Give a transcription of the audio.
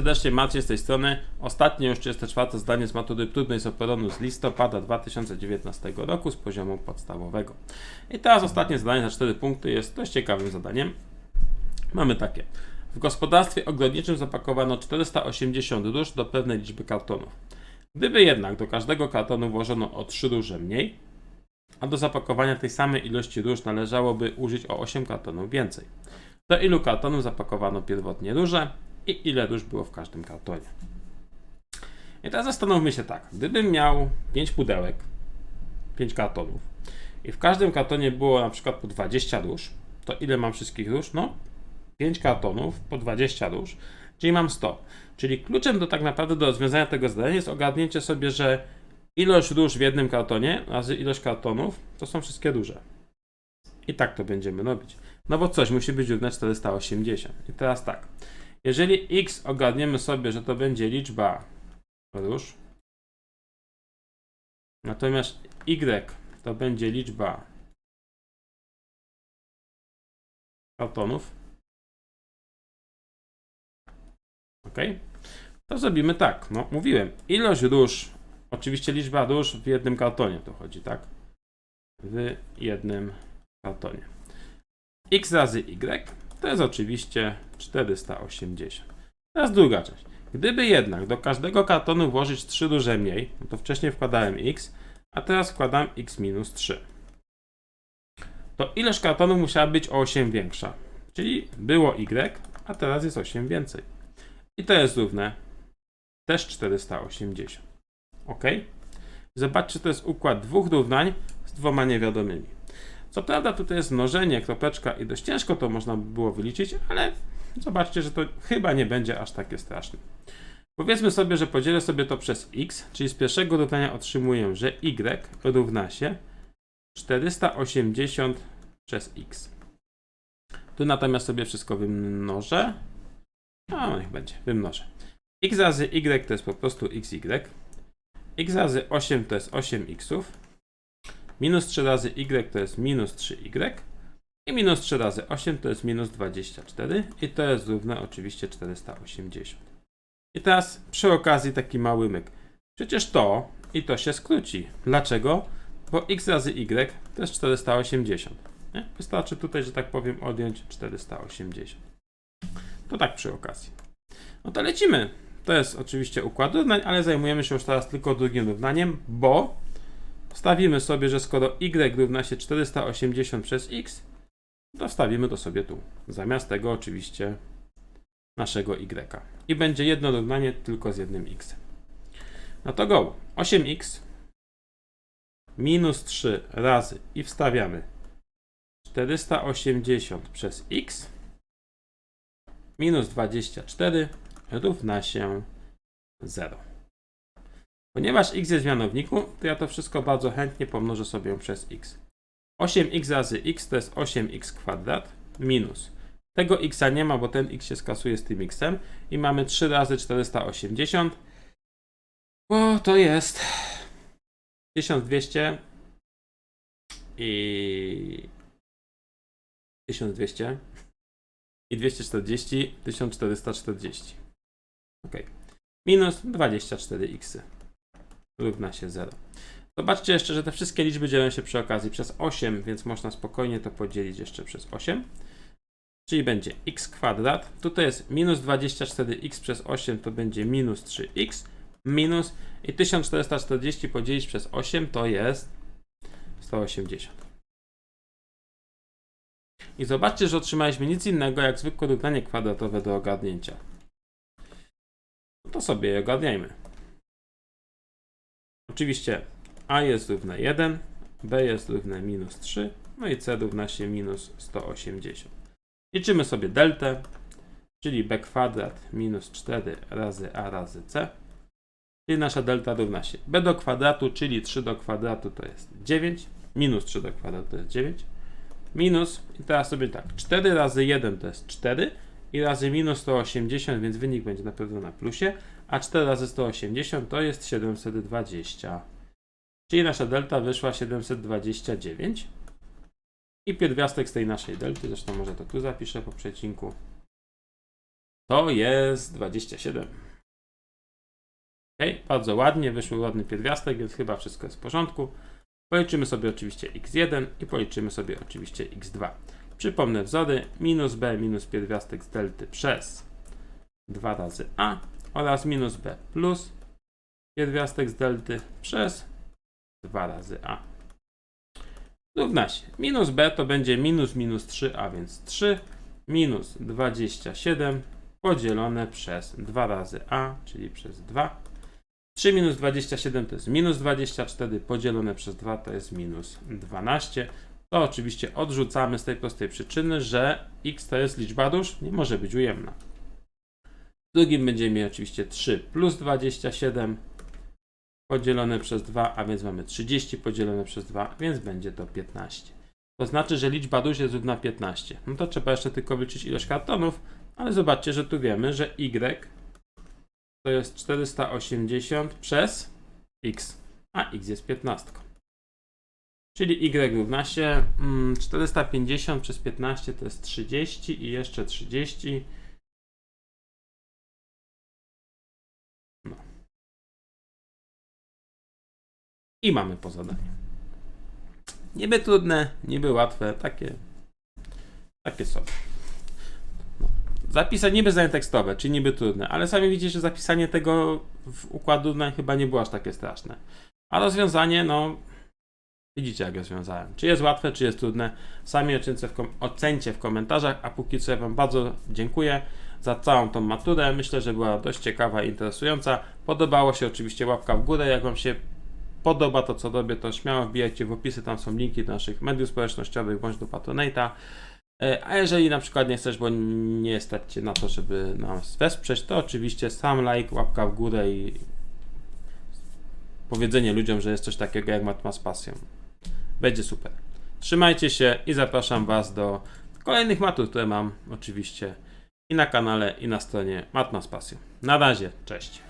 serdecznie, Maciej z tej strony. Ostatnie już 34 zdanie z matury trudnej z operonu z listopada 2019 roku z poziomu podstawowego. I teraz ostatnie zadanie za 4 punkty jest dość ciekawym zadaniem. Mamy takie. W gospodarstwie ogrodniczym zapakowano 480 róż do pewnej liczby kartonów. Gdyby jednak do każdego kartonu włożono o 3 róże mniej, a do zapakowania tej samej ilości róż należałoby użyć o 8 kartonów więcej. Do ilu kartonów zapakowano pierwotnie róże i ile róż było w każdym kartonie. I teraz zastanówmy się tak. Gdybym miał 5 pudełek, 5 kartonów i w każdym kartonie było na przykład po 20 róż, to ile mam wszystkich róż? No, 5 kartonów po 20 róż, czyli mam 100. Czyli kluczem do tak naprawdę do rozwiązania tego zadania jest ogarnięcie sobie, że ilość róż w jednym kartonie razy ilość kartonów to są wszystkie róże. I tak to będziemy robić. No bo coś musi być równe 480. I teraz tak. Jeżeli x ogarniemy sobie, że to będzie liczba róż, natomiast y to będzie liczba kartonów, ok? To zrobimy tak. No, mówiłem, ilość róż, oczywiście liczba róż w jednym kartonie to chodzi, tak? W jednym kartonie. x razy y to jest oczywiście 480. Teraz druga część. Gdyby jednak do każdego kartonu włożyć 3 duże mniej, no to wcześniej wkładałem x, a teraz wkładam x minus 3. To ilość kartonów musiała być o 8 większa. Czyli było y, a teraz jest 8 więcej. I to jest równe też 480. Ok? Zobaczcie, to jest układ dwóch równań z dwoma niewiadomymi. Co prawda tutaj jest mnożenie, kropeczka i dość ciężko to można by było wyliczyć, ale zobaczcie, że to chyba nie będzie aż takie straszne. Powiedzmy sobie, że podzielę sobie to przez x, czyli z pierwszego równania otrzymuję, że y równa się 480 przez x. Tu natomiast sobie wszystko wymnożę. No, niech będzie, wymnożę. x razy y to jest po prostu xy. x razy 8 to jest 8xów. Minus 3 razy y to jest minus 3y. I minus 3 razy 8 to jest minus 24. I to jest równe oczywiście 480. I teraz przy okazji taki mały myk. Przecież to i to się skróci. Dlaczego? Bo x razy y to jest 480. Nie? Wystarczy tutaj, że tak powiem, odjąć 480. To tak przy okazji. No to lecimy. To jest oczywiście układ równań, ale zajmujemy się już teraz tylko drugim równaniem, bo Wstawimy sobie, że skoro y równa się 480 przez x, to wstawimy to sobie tu. Zamiast tego oczywiście naszego y. I będzie jedno równanie tylko z jednym x. No to go. 8x minus 3 razy i wstawiamy 480 przez x minus 24 równa się 0. Ponieważ x jest w mianowniku, to ja to wszystko bardzo chętnie pomnożę sobie przez x. 8x razy x to jest 8x kwadrat minus. Tego x nie ma, bo ten x się skasuje z tym xem i mamy 3 razy 480, bo to jest 1200 i 1200 i 240, 1440. Ok. Minus 24x równa się 0. Zobaczcie jeszcze, że te wszystkie liczby dzielą się przy okazji przez 8, więc można spokojnie to podzielić jeszcze przez 8. Czyli będzie x kwadrat. Tutaj jest minus 24x przez 8 to będzie minus 3x minus i 1440 podzielić przez 8 to jest 180. I zobaczcie, że otrzymaliśmy nic innego jak zwykłe równanie kwadratowe do ogarnięcia. No to sobie je ogarniajmy. Oczywiście a jest równe 1, b jest równe minus 3, no i c równa się minus 180. Liczymy sobie deltę, czyli b kwadrat minus 4 razy a razy c. Czyli nasza delta równa się b do kwadratu, czyli 3 do kwadratu to jest 9, minus 3 do kwadratu to jest 9, minus, i teraz sobie tak, 4 razy 1 to jest 4 i razy minus 180, więc wynik będzie na pewno na plusie, a 4 razy 180 to jest 720. Czyli nasza delta wyszła 729. I pierwiastek z tej naszej delty, zresztą może to tu zapiszę po przecinku, To jest 27. Ok, bardzo ładnie, wyszły ładny pierwiastek, więc chyba wszystko jest w porządku. Policzymy sobie oczywiście x1 i policzymy sobie oczywiście x2. Przypomnę wzory minus b minus pierwiastek z delty przez 2 razy a oraz minus b plus pierwiastek z delty przez 2 razy a. Równa się. Minus b to będzie minus minus 3, a więc 3 minus 27 podzielone przez 2 razy a, czyli przez 2. 3 minus 27 to jest minus 24, podzielone przez 2 to jest minus 12. To oczywiście odrzucamy z tej prostej przyczyny, że x to jest liczba róż, nie może być ujemna. W drugim będziemy mieli oczywiście 3 plus 27 podzielone przez 2, a więc mamy 30 podzielone przez 2, więc będzie to 15. To znaczy, że liczba duż jest równa 15. No to trzeba jeszcze tylko wyliczyć ilość kartonów, ale zobaczcie, że tu wiemy, że y to jest 480 przez x, a x jest 15. Czyli y równa się mm, 450 przez 15 to jest 30 i jeszcze 30. No. I mamy po zadaniu. Niby trudne, niby łatwe, takie, takie sobie. No. Zapisać niby zdanie tekstowe, czy niby trudne, ale sami widzicie, że zapisanie tego w układu no, chyba nie było aż takie straszne. A rozwiązanie, no, widzicie jak rozwiązałem. Czy jest łatwe, czy jest trudne, sami ocencie w, kom- ocencie w komentarzach, a póki co ja Wam bardzo dziękuję za całą tą maturę. Myślę, że była dość ciekawa i interesująca. Podobało się oczywiście łapka w górę, jak Wam się podoba to, co robię, to śmiało wbijajcie w opisy, tam są linki do naszych mediów społecznościowych, bądź do Patronite'a. E, A jeżeli na przykład nie chcesz, bo nie stać Cię na to, żeby nas wesprzeć, to oczywiście sam like, łapka w górę i powiedzenie ludziom, że jest coś takiego jak Matma z pasją. Będzie super. Trzymajcie się i zapraszam Was do kolejnych matur, które mam oczywiście i na kanale, i na stronie Matma z pasją. Na razie, cześć.